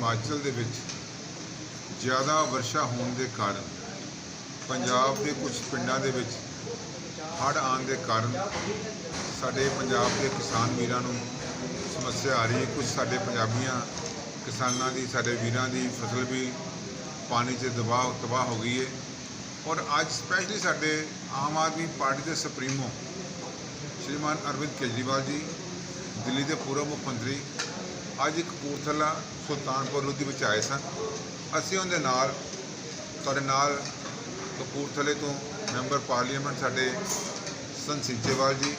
ਹਿਮਾਚਲ ਦੇ ਵਿੱਚ ਜ਼ਿਆਦਾ ਵਰਸ਼ਾ ਹੋਣ ਦੇ ਕਾਰਨ, ਪੰਜਾਬ ਦੇ ਕੁਝ ਪਿੰਡਾਂ ਦੇ ਵਿੱਚ ਹੜ੍ਹ ਆਉਣ ਦੇ ਕਾਰਨ ਸਾਡੇ ਪੰਜਾਬ ਦੇ ਕਿਸਾਨ ਵੀਰਾਂ ਨੂੰ ਸਮੱਸਿਆ ਆ ਰਹੀ ਹੈ। ਕੁਝ ਸਾਡੇ ਪੰਜਾਬੀਆਂ ਕਿਸਾਨਾਂ ਦੀ, ਸਾਡੇ ਵੀਰਾਂ ਦੀ ਫਸਲ ਵੀ ਪਾਣੀ 'ਚ ਦਬਾਅ, ਤਬਾਹ ਹੋ ਗਈ ਹੈ। ਔਰ ਅੱਜ ਸਪੈਸ਼ਲੀ ਸਾਡੇ ਆਮ ਆਦਮੀ ਪਾਰਟੀ ਦੇ ਸੁਪਰੀਮੋ ਸ਼੍ਰੀਮਾਨ ਅਰਵਿੰਦ ਕੇਜਰੀਵਾਲ ਜੀ, ਦਿੱਲੀ ਦੇ ਪੂਰਬ ਮੁੱਖ ਮੰਤਰੀ ਅੱਜ ਕਪੂਰਥਲਾ ਸੁਲਤਾਨਪੁਰ ਲੋਧੀ ਵਿੱਚ ਆਏ ਸਨ। ਅਸੀਂ ਉਹਦੇ ਨਾਲ, ਤੁਹਾਡੇ ਨਾਲ ਕਪੂਰਥਲੇ ਤੋਂ ਮੈਂਬਰ ਪਾਰਲੀਮੈਂਟ ਸਾਡੇ ਸੰਤ ਸੀਚੇਵਾਲ ਜੀ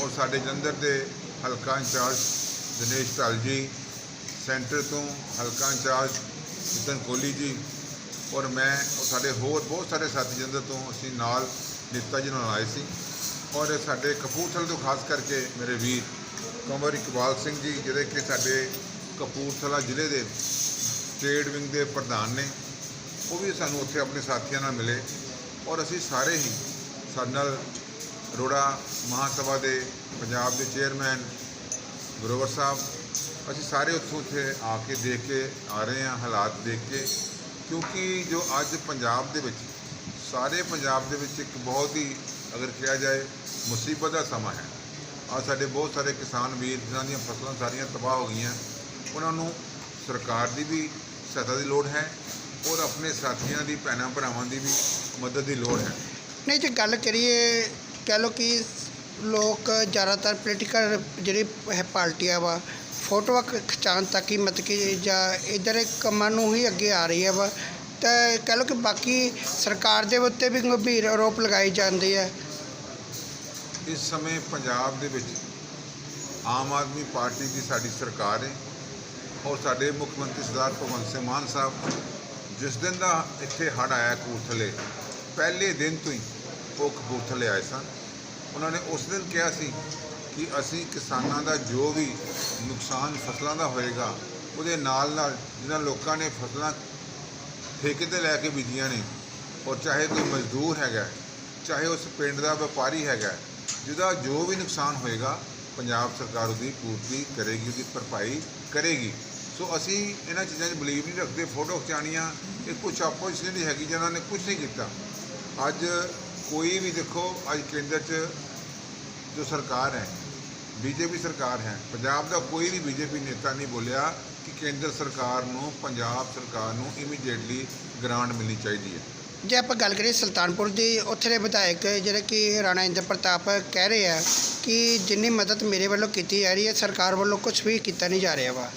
ਔਰ ਸਾਡੇ ਜਲੰਧਰ ਦੇ ਹਲਕਾ ਇੰਚਾਰਜ ਦਿਨੇਸ਼ ਢਾਲ ਜੀ, ਸੈਂਟਰ ਤੋਂ ਹਲਕਾ ਇੰਚਾਰਜ ਨਿਤਨ ਕੋਹਲੀ ਜੀ ਔਰ ਮੈਂ ਔਰ ਸਾਡੇ ਹੋਰ ਬਹੁਤ ਸਾਰੇ ਸਾਥੀ ਜਲੰਧਰ ਤੋਂ ਅਸੀਂ ਨਾਲ ਨੇਤਾ ਜੀ ਨਾਲ ਆਏ ਸੀ। ਔਰ ਸਾਡੇ ਕਪੂਰਥਲੇ ਤੋਂ ਖਾਸ ਕਰਕੇ ਮੇਰੇ ਵੀਰ ਕੰਵਰ ਇਕਬਾਲ ਸਿੰਘ ਜੀ, ਜਿਹੜੇ ਕਿ ਸਾਡੇ ਕਪੂਰਥਲਾ ਜ਼ਿਲ੍ਹੇ ਦੇ ਟ੍ਰੇਡ ਵਿੰਗ ਦੇ ਪ੍ਰਧਾਨ ਨੇ, ਉਹ ਵੀ ਸਾਨੂੰ ਉੱਥੇ ਆਪਣੇ ਸਾਥੀਆਂ ਨਾਲ ਮਿਲੇ ਔਰ ਅਸੀਂ ਸਾਰੇ ਹੀ ਸਾਡੇ ਨਾਲ ਅਰੋੜਾ ਮਹਾਸਭਾ ਦੇ ਪੰਜਾਬ ਦੇ ਚੇਅਰਮੈਨ ਗੁਰੂਵਰ ਸਾਹਿਬ, ਅਸੀਂ ਸਾਰੇ ਉੱਥੋਂ ਉੱਥੇ ਆ ਕੇ ਦੇਖ ਕੇ ਆ ਰਹੇ ਹਾਂ, ਹਾਲਾਤ ਦੇਖ ਕੇ, ਕਿਉਂਕਿ ਜੋ ਅੱਜ ਪੰਜਾਬ ਦੇ ਵਿੱਚ, ਸਾਰੇ ਪੰਜਾਬ ਦੇ ਵਿੱਚ ਇੱਕ ਬਹੁਤ ਹੀ ਅਗਰ ਕਿਹਾ ਜਾਏ ਮੁਸੀਬਤ ਦਾ ਸਮਾਂ ਹੈ। ਆ ਸਾਡੇ ਬਹੁਤ ਸਾਰੇ ਕਿਸਾਨ ਵੀਰ ਜਿਨ੍ਹਾਂ ਦੀਆਂ ਫਸਲਾਂ ਸਾਰੀਆਂ ਤਬਾਹ ਹੋ ਗਈਆਂ। ਉਹਨਾਂ ਨੂੰ ਸਰਕਾਰ ਦੀ ਵੀ ਸਹਾਇਤਾ ਦੀ ਲੋੜ ਹੈ ਔਰ ਆਪਣੇ ਸਾਥੀਆਂ ਦੀ, ਭੈਣਾਂ ਭਰਾਵਾਂ ਦੀ ਵੀ ਮਦਦ ਦੀ ਲੋੜ ਹੈ। ਨਹੀਂ, ਜੇ ਗੱਲ ਕਰੀਏ, ਕਹਿ ਲਓ ਕਿ ਲੋਕ ਜ਼ਿਆਦਾਤਰ ਪੋਲੀਟੀਕਲ ਜਿਹੜੀ ਹੈ ਪਾਰਟੀਆਂ ਵਾ, ਫੋਟੋਆਂ ਖਿਚਾਉਣ ਤੱਕ ਹੀ ਮਤਲਬ ਕਿ ਜਾਂ ਇਧਰ ਕੰਮਾਂ ਨੂੰ ਹੀ ਅੱਗੇ ਆ ਰਹੀ ਹੈ ਵਾ। ਤਾਂ ਕਹਿ ਲਓ ਕਿ ਬਾਕੀ ਸਰਕਾਰ ਦੇ ਉੱਤੇ ਵੀ ਗੰਭੀਰ ਆਰੋਪ ਲਗਾਏ ਜਾਂਦੇ ਆ। ਇਸ ਸਮੇਂ ਪੰਜਾਬ ਦੇ ਵਿੱਚ ਆਮ ਆਦਮੀ ਪਾਰਟੀ ਦੀ ਸਾਡੀ ਸਰਕਾਰ ਹੈ ਔਰ ਸਾਡੇ ਮੁੱਖ ਮੰਤਰੀ ਸਰਦਾਰ ਭਗਵੰਤ ਸਿੰਘ ਮਾਨ ਸਾਹਿਬ, ਜਿਸ ਦਿਨ ਦਾ ਇੱਥੇ ਹੜ੍ਹ ਆਇਆ ਕਪੂਰਥਲੇ, ਪਹਿਲੇ ਦਿਨ ਤੋਂ ਹੀ ਉਹ ਕਪੂਰਥਲੇ ਆਏ ਸਨ। ਉਹਨਾਂ ਨੇ ਉਸ ਦਿਨ ਕਿਹਾ ਸੀ ਕਿ ਅਸੀਂ ਕਿਸਾਨਾਂ ਦਾ ਜੋ ਵੀ ਨੁਕਸਾਨ ਫਸਲਾਂ ਦਾ ਹੋਏਗਾ, ਉਹਦੇ ਨਾਲ ਨਾਲ ਜਿਨ੍ਹਾਂ ਲੋਕਾਂ ਨੇ ਫਸਲਾਂ ਠੇਕੇ ਤੇ ਲੈ ਕੇ ਬੀਜੀਆਂ ਨੇ, ਔਰ ਚਾਹੇ ਕੋਈ ਮਜ਼ਦੂਰ ਹੈਗਾ, ਚਾਹੇ ਉਸ ਪਿੰਡ ਦਾ ਵਪਾਰੀ ਹੈਗਾ ਜਿਹਦਾ ਜੋ ਵੀ ਨੁਕਸਾਨ ਹੋਏਗਾ, ਪੰਜਾਬ ਸਰਕਾਰ ਉਹਦੀ ਪੂਰਤੀ ਕਰੇਗੀ, ਉਹਦੀ ਭਰਪਾਈ ਕਰੇਗੀ। ਸੋ ਅਸੀਂ ਇਹਨਾਂ ਚੀਜ਼ਾਂ 'ਚ ਬਲੀਵ ਨਹੀਂ ਰੱਖਦੇ ਫੋਟੋ ਖਿਚਾਉਣੀਆਂ ਇਹ ਕੁਝ ਆਪੋਜੀਸ਼ਨ ਦੀ ਹੈਗੀ ਜਿਹਨਾਂ ਨੇ ਕੁਝ ਨਹੀਂ ਕੀਤਾ। ਅੱਜ ਕੋਈ ਵੀ ਦੇਖੋ, ਅੱਜ ਕੇਂਦਰ 'ਚ ਜੋ ਸਰਕਾਰ ਹੈ, ਬੀਜੇਪੀ ਸਰਕਾਰ ਹੈ, ਪੰਜਾਬ ਦਾ ਕੋਈ ਵੀ ਬੀਜੇਪੀ ਨੇਤਾ ਨਹੀਂ ਬੋਲਿਆ ਕਿ ਕੇਂਦਰ ਸਰਕਾਰ ਨੂੰ, ਪੰਜਾਬ ਸਰਕਾਰ ਨੂੰ ਇਮੀਡੀਏਟਲੀ ਗ੍ਰਾਂਟ ਮਿਲਣੀ ਚਾਹੀਦੀ ਹੈ। ਜੇ ਆਪਾਂ ਗੱਲ ਕਰੀਏ ਸੁਲਤਾਨਪੁਰ ਦੀ, ਉੱਥੇ ਦੇ ਵਿਧਾਇਕ ਜਿਹੜੇ ਕਿ ਰਾਣਾ ਇੰਦਰ ਪ੍ਰਤਾਪ ਕਹਿ ਰਹੇ ਆ ਕਿ ਜਿੰਨੀ ਮਦਦ ਮੇਰੇ ਵੱਲੋਂ ਕੀਤੀ ਜਾ ਰਹੀ ਹੈ, ਸਰਕਾਰ ਵੱਲੋਂ ਕੁਝ ਵੀ ਕੀਤਾ ਨਹੀਂ ਜਾ ਰਿਹਾ ਵਾ।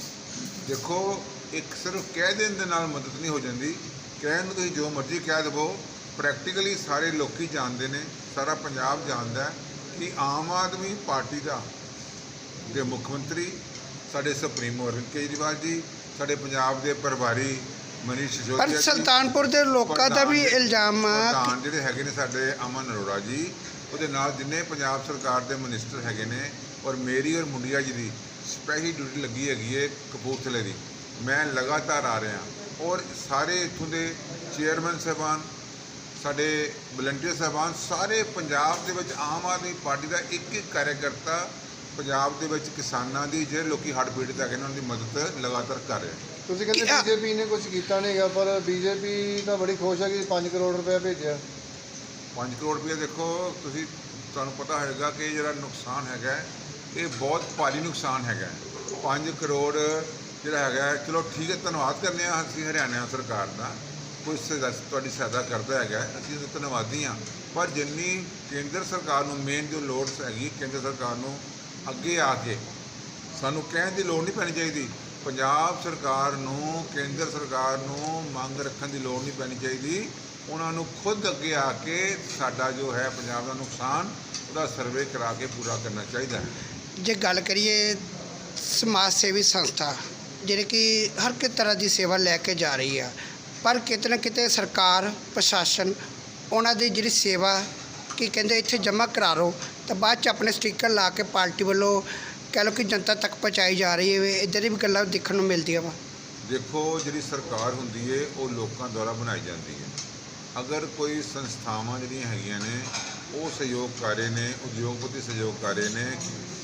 ਦੇਖੋ, ਇੱਕ ਸਿਰਫ ਕਹਿ ਦੇਣ ਦੇ ਨਾਲ ਮਦਦ ਨਹੀਂ ਹੋ ਜਾਂਦੀ। ਕਹਿਣ ਨੂੰ ਤੁਸੀਂ ਜੋ ਮਰਜ਼ੀ ਕਹਿ ਦੇਵੋ ਪ੍ਰੈਕਟੀਕਲੀ ਸਾਰੇ ਲੋਕੀ ਜਾਣਦੇ ਨੇ, ਸਾਰਾ ਪੰਜਾਬ ਜਾਣਦਾ ਹੈ ਕਿ ਆਮ ਆਦਮੀ ਪਾਰਟੀ ਦਾ ਦੇ ਮੁੱਖ ਮੰਤਰੀ, ਸਾਡੇ ਸੁਪਰੀਮੋ ਅਰਵਿੰਦ ਕੇਜਰੀਵਾਲ ਜੀ, ਸਾਡੇ ਪੰਜਾਬ ਦੇ ਪ੍ਰਭਾਰੀ ਮਨੀਸ਼ ਸਿਸੋਦੀਆ ਪਰ ਜੀ ਸੁਲਤਾਨਪੁਰ ਦੇ ਲੋਕਾਂ ਦਾ ਵੀ ਪ੍ਰਧਾਨ- ਇਲਜ਼ਾਮ ਆ ਕਿ ਪ੍ਰਧਾਨ ਜਿਹੜੇ ਹੈਗੇ ਨੇ ਸਾਡੇ ਅਮਨ ਅਰੋੜਾ ਜੀ ਉਹਦੇ ਨਾਲ ਜਿੰਨੇ ਪੰਜਾਬ ਸਰਕਾਰ ਦੇ ਮਿਨਿਸਟਰ ਹੈਗੇ ਨੇ ਔਰ ਮੇਰੀ ਔਰ ਮੁੰਡਿਆ ਜੀ ਦੀ ਸਪੈਸ਼ਲ ਡਿਊਟੀ ਲੱਗੀ ਹੈਗੀ ਹੈ ਕਪੂਰਥਲੇ ਦੀ। ਮੈਂ ਲਗਾਤਾਰ ਆ ਰਿਹਾ। ਔਰ ਸਾਰੇ ਇੱਥੋਂ ਦੇ ਚੇਅਰਮੈਨ ਸਾਹਿਬਾਨ ਸਾਡੇ ਵਲੰਟੀਅਰ ਸਾਹਿਬਾਨ ਸਾਰੇ ਪੰਜਾਬ ਦੇ ਵਿੱਚ ਆਮ ਆਦਮੀ ਪਾਰਟੀ ਦਾ ਇੱਕ ਇੱਕ ਕਾਰਜਕਰਤਾ ਪੰਜਾਬ ਦੇ ਵਿੱਚ ਕਿਸਾਨਾਂ ਦੀ ਜਿਹੜੇ ਲੋਕੀ ਹੜ੍ਹ ਪੀੜਤ ਹੈਗੇ ਨੇ ਉਹਨਾਂ ਦੀ ਮਦਦ ਲਗਾਤਾਰ ਕਰ ਰਿਹਾ ਤੁਸੀਂ ਕਹਿੰਦੇ ਕੀ ਆ- ਬੀਜੇਪੀ ਨੇ ਕੁਝ ਕੀਤਾ ਨਹੀਂਗਾ ਪਰ ਬੀਜੇਪੀ ਤਾਂ ਬੜੀ ਖੁਸ਼ ਹੈ ਕਿ 5 ਕਰੋੜ ਰੁਪਏ ਭੇਜਿਆ। 5 ਕਰੋੜ ਰੁਪਏ ਦੇਖੋ ਤੁਸੀਂ ਤੁਹਾਨੂੰ ਪਤਾ ਹੋਏਗਾ ਕਿ ਇਹ ਜਿਹੜਾ ਨੁਕਸਾਨ ਹੈਗਾ ਹੈ, ਇਹ ਬਹੁਤ ਭਾਰੀ ਨੁਕਸਾਨ ਹੈਗਾ। 5 ਕਰੋੜ ਜਿਹੜਾ ਹੈਗਾ ਹੈ, ਚਲੋ ਠੀਕ ਹੈ ਧੰਨਵਾਦ ਕਰਨੇ ਆ ਅਸੀਂ ਹਰਿਆਣਾ ਸਰਕਾਰ ਦਾ। ਕੋਈ ਸਹਾਇਤਾ- ਤੁਹਾਡੀ ਸਹਾਇਤਾ ਕਰਦਾ ਹੈਗਾ ਹੈ, ਅਸੀਂ ਉਹਦੇ ਧੰਨਵਾਦੀ ਹਾਂ। ਪਰ ਜਿੰਨੀ ਕੇਂਦਰ ਸਰਕਾਰ ਨੂੰ ਮੇਨ ਜੋ ਲੋੜ ਹੈਗੀ ਕੇਂਦਰ ਸਰਕਾਰ ਨੂੰ ਅੱਗੇ ਆ ਕੇ ਸਾਨੂੰ ਕਹਿਣ ਦੀ ਲੋੜ ਨਹੀਂ ਪੈਣੀ ਚਾਹੀਦੀ। ਪੰਜਾਬ ਸਰਕਾਰ ਨੂੰ, ਕੇਂਦਰ ਸਰਕਾਰ ਨੂੰ ਮੰਗ ਰੱਖਣ ਦੀ ਲੋੜ ਨਹੀਂ ਪੈਣੀ ਚਾਹੀਦੀ। ਉਹਨਾਂ ਨੂੰ ਖੁਦ ਅੱਗੇ ਆ ਕੇ ਸਾਡਾ ਜੋ ਹੈ ਪੰਜਾਬ ਦਾ ਨੁਕਸਾਨ, ਉਹਦਾ ਸਰਵੇ ਕਰਾ ਕੇ ਪੂਰਾ ਕਰਨਾ ਚਾਹੀਦਾ ਹੈ। ਜੇ ਗੱਲ ਕਰੀਏ ਸਮਾਜ ਸੇਵੀ ਸੰਸਥਾ, ਜਿਹੜੇ ਕਿ ਹਰ ਇੱਕ ਤਰ੍ਹਾਂ ਦੀ ਸੇਵਾ ਲੈ ਕੇ ਜਾ ਰਹੀ ਆ, ਪਰ ਕਿਤੇ ਨਾ ਕਿਤੇ ਸਰਕਾਰ, ਪ੍ਰਸ਼ਾਸਨ, ਉਹਨਾਂ ਦੀ ਜਿਹੜੀ ਸੇਵਾ, ਕੀ ਕਹਿੰਦੇ ਇੱਥੇ ਜਮ੍ਹਾਂ ਕਰਾ ਰੋ, ਤਾਂ ਬਾਅਦ ਚ ਆਪਣੇ ਸਟicker ਲਾ ਕੇ ਪਾਰਟੀ ਵੱਲੋਂ ਕਹਿ ਲਓ ਕਿ ਜਨਤਾ ਤੱਕ ਪਹੁੰਚਾਈ ਜਾ ਰਹੀ ਹੈ ਇੱਧਰ ਵੀ ਗੱਲਾਂ ਦੇਖਣ ਨੂੰ ਮਿਲਦੀਆਂ ਵਾ। ਦੇਖੋ, ਜਿਹੜੀ ਸਰਕਾਰ ਹੁੰਦੀ ਏ, ਉਹ ਲੋਕਾਂ ਦੁਆਰਾ ਬਣਾਈ ਜਾਂਦੀ ਹੈ ਅਗਰ ਕੋਈ ਸੰਸਥਾਵਾਂ ਜਿਹੜੀਆਂ ਹੈਗੀਆਂ ਨੇ, ਉਹ ਸਹਿਯੋਗ ਕਰ ਰਹੇ ਨੇ ਉਦਯੋਗਪਤੀ ਸਹਿਯੋਗ ਕਰ ਰਹੇ ਨੇ,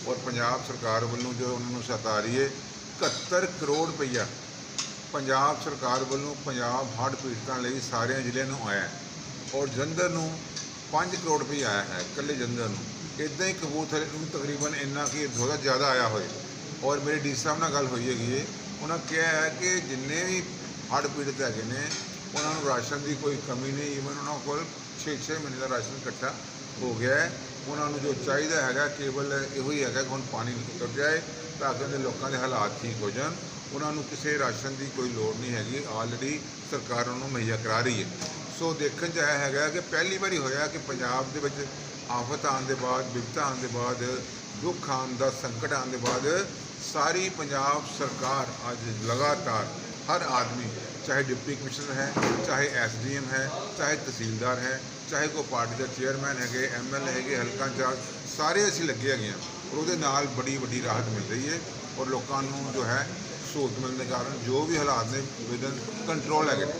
ਔਰ ਪੰਜਾਬ ਸਰਕਾਰ ਵੱਲੋਂ ਜੋ ਉਹਨਾਂ ਨੂੰ ਸਹਾਇਤਾ ਆ ਰਹੀ ਹੈ 71 ਕਰੋੜ ਰੁਪਈਆ ਪੰਜਾਬ ਸਰਕਾਰ ਵੱਲੋਂ ਪੰਜਾਬ ਹੜ੍ਹ ਪੀੜਤਾਂ ਲਈ ਸਾਰਿਆਂ ਜ਼ਿਲ੍ਹਿਆਂ ਨੂੰ ਆਇਆ। ਔਰ ਜਲੰਧਰ ਨੂੰ 5 ਕਰੋੜ ਰੁਪਏ ਆਇਆ ਹੈ ਇਕੱਲੇ ਜੰਦਰ ਨੂੰ। ਇਦਾਂ ਹੀ ਕਬੂਤਰ ਨੂੰ ਤਕਰੀਬਨ ਇੰਨਾ ਕਿ ਥੋੜਾ ਜ਼ਿਆਦਾ ਆਇਆ ਹੋਏ। ਔਰ ਮੇਰੇ ਡੀ ਸਾਹਿਬ ਨਾਲ ਗੱਲ ਹੋਈ ਹੈਗੀ ਹੈ ਉਹਨਾਂ ਕਿਹਾ ਹੈ ਕਿ ਜਿੰਨੇ ਵੀ ਹੜ੍ਹ ਪੀੜਤ ਹੈਗੇ ਨੇ, ਉਹਨਾਂ ਨੂੰ ਰਾਸ਼ਨ ਦੀ ਕੋਈ ਕਮੀ ਨਹੀਂ। ਈਵਨ ਉਹਨਾਂ ਕੋਲ 6-6 ਮਹੀਨੇ ਦਾ ਰਾਸ਼ਨ ਇਕੱਠਾ ਹੋ ਗਿਆ ਹੈ। ਉਹਨਾਂ ਨੂੰ ਜੋ ਚਾਹੀਦਾ ਹੈਗਾ, ਕੇਵਲ ਇਹੋ ਹੀ ਹੈਗਾ ਕਿ ਹੁਣ ਪਾਣੀ ਉਤਰ ਜਾਏ ਤਾਂ ਕਿ ਉਹਦੇ ਲੋਕਾਂ ਦੇ ਹਾਲਾਤ ਠੀਕ ਹੋ ਜਾਣ। ਉਹਨਾਂ ਨੂੰ ਕਿਸੇ ਰਾਸ਼ਨ ਦੀ ਕੋਈ ਲੋੜ ਨਹੀਂ ਹੈਗੀ। ਆਲਰੇਡੀ ਸਰਕਾਰ ਉਹਨੂੰ ਮੁਹੱਈਆ ਕਰਾ ਰਹੀ ਹੈ। ਸੋ ਦੇਖਣ 'ਚ ਆਇਆ ਹੈਗਾ ਕਿ ਪਹਿਲੀ ਵਾਰੀ ਹੋਇਆ ਕਿ ਪੰਜਾਬ ਦੇ ਵਿੱਚ ਆਫਤ ਆਉਣ ਦੇ ਬਾਅਦ, ਵਿਪਤਾ ਆਉਣ ਦੇ ਬਾਅਦ, ਦੁੱਖ ਆਉਣ ਦਾ ਸੰਕਟ ਆਉਣ ਦੇ ਬਾਅਦ ਸਾਰੀ ਪੰਜਾਬ ਸਰਕਾਰ ਅੱਜ ਲਗਾਤਾਰ ਹਰ ਆਦਮੀ, ਚਾਹੇ ਡਿਪਟੀ ਕਮਿਸ਼ਨਰ ਹੈ, ਚਾਹੇ ਐਸਡੀਐਮ ਹੈ, ਚਾਹੇ ਤਹਿਸੀਲਦਾਰ ਹੈ, ਚਾਹੇ ਕੋਈ ਪਾਰਟੀ ਦਾ ਚੇਅਰਮੈਨ ਹੈਗੇ ਐਮਐਲਏ ਹੈਗੇ, ਹਲਕਾ ਇੰਚਾਰਜ, ਸਾਰੇ ਅਸੀਂ ਲੱਗੇ ਹੈਗੇ ਹਾਂ ਔਰ ਉਹਦੇ ਨਾਲ ਬੜੀ ਵੱਡੀ ਰਾਹਤ ਮਿਲ ਰਹੀ ਹੈ ਔਰ ਲੋਕਾਂ ਨੂੰ ਜੋ ਹੈ ਸਹੂਲਤ ਮਿਲਣ ਦੇ ਕਾਰਨ ਜੋ ਵੀ ਹਾਲਾਤ ਨੇ ਵਿਦਨ ਕੰਟਰੋਲ ਹੈਗੇ ਨੇ।